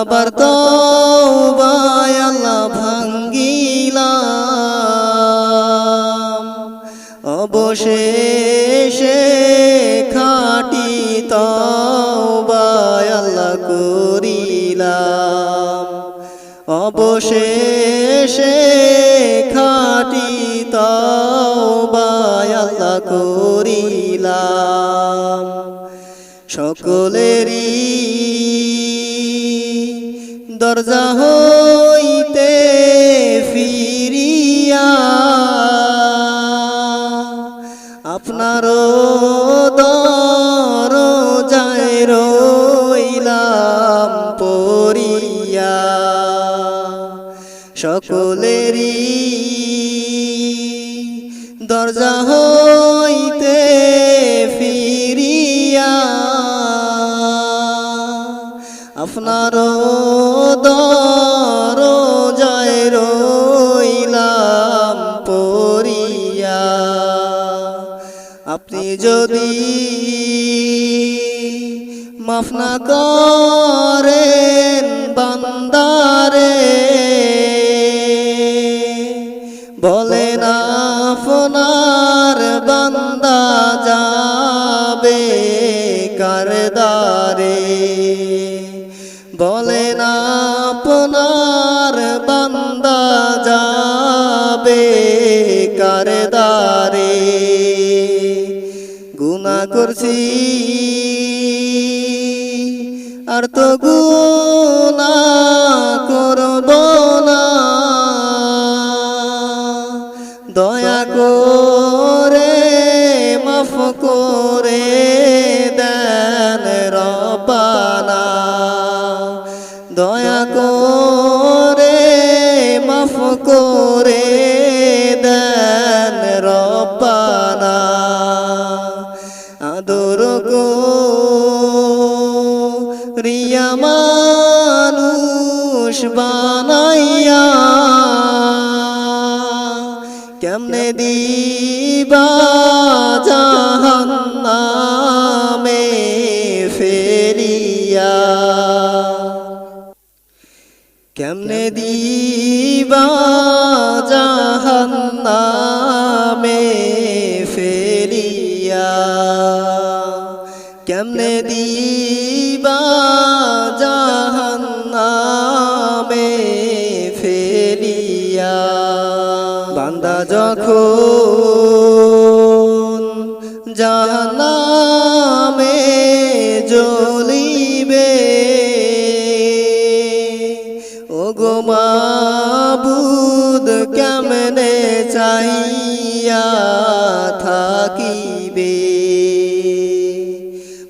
আবার তো আল্লাহ ভাঙ্গিলাম। অবশেষে খাটি তবায় আল্লাহ করিলাম। অবশেষে খাটি তবায় আল্লাহ করিলাম। সকলেরই দরজা হইতে ফিরিয়া আপনারও দর যায় রইলাম পরিয়া সকলেরই দরজা হইতে ফিরিয়া আপনার দর যায় রইলাম পরিয়া আপনি যদি মাফ না করেন বান্দারে বলেন আপনার বান্দা যাবে যাবে কারদারে। গুনা করছি। আর তো গুনা করব না। দয়া করে মাফ করে দেন রবানা। দয়া করে মাফ করে দেন রবানা আদর গো রিয়া বানাইয়া কেমনে দিবা জাহান্নামে ফেরিয়া? কেমনে দিবা জাহান্নামে ফেরিয়া। কেমনে দিবা জাহান্নামে ফেরিয়া? বান্দা যখন জাহান্নামে জ্বলিবে ও গো মাবুদ কেমনে চাইয়া থাকিবে?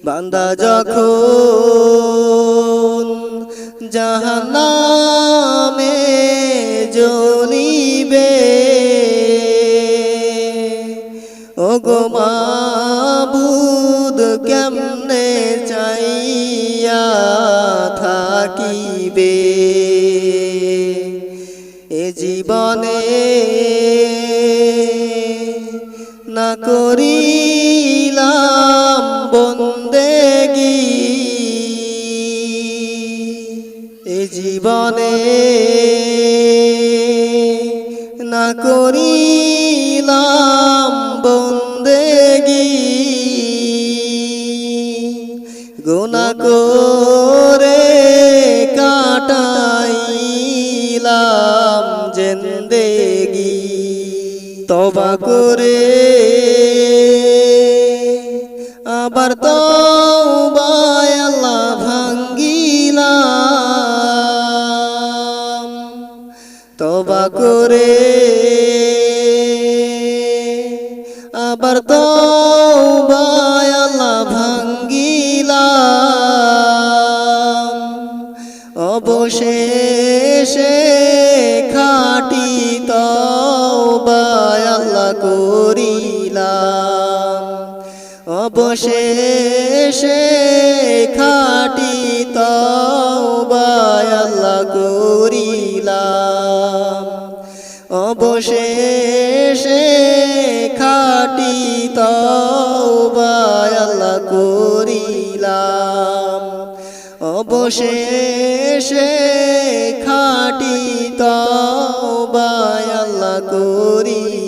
বান্দা যখন জাহান্নামে জ্বলিবে ও গো মাবুদ কেমনে চাইয়া থাকিবে? জীবনে না করিলাম বন্দেগি এ জীবনে না করিলাম বন্দেগি গুণা কর তবা করে। আবার তো আল্লাহ ভাঙ্গিলাম। তবা করে। আবার তো অবশেষে খাটি আল্লাহ করিলাম। অবশেষে খাটি আল্লাহ করিলাম। অবশেষে খাটি আল্লাহ করিলাম।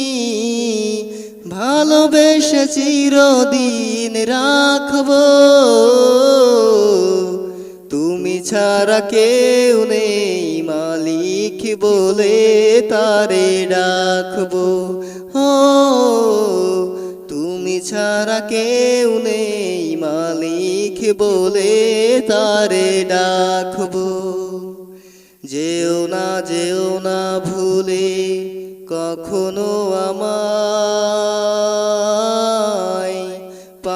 ভালোবেসে চিরদিন রাখব। তুমি ছাড়া কেউ নেই মালিক বলে তারে ডাকবো। হো তুমি ছাড়া কেউ নেই মালিক বলে তারে ডাকবো। যেও না যেও না ভুলে কখনো আমায়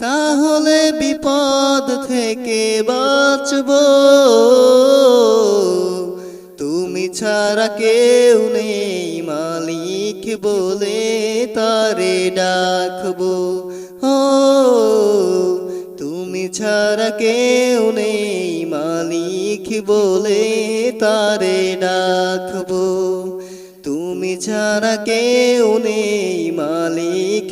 তাহলে বিপদ থেকে বাঁচব। তুমি ছাড়া কেউ নেই মালিক বলে তারে ডাকবো। ও, তুমি ছাড়া কেউ নেই মালিক বলে তারে ডাকবো। তুমি ছাড়া কেউ নেই মালিক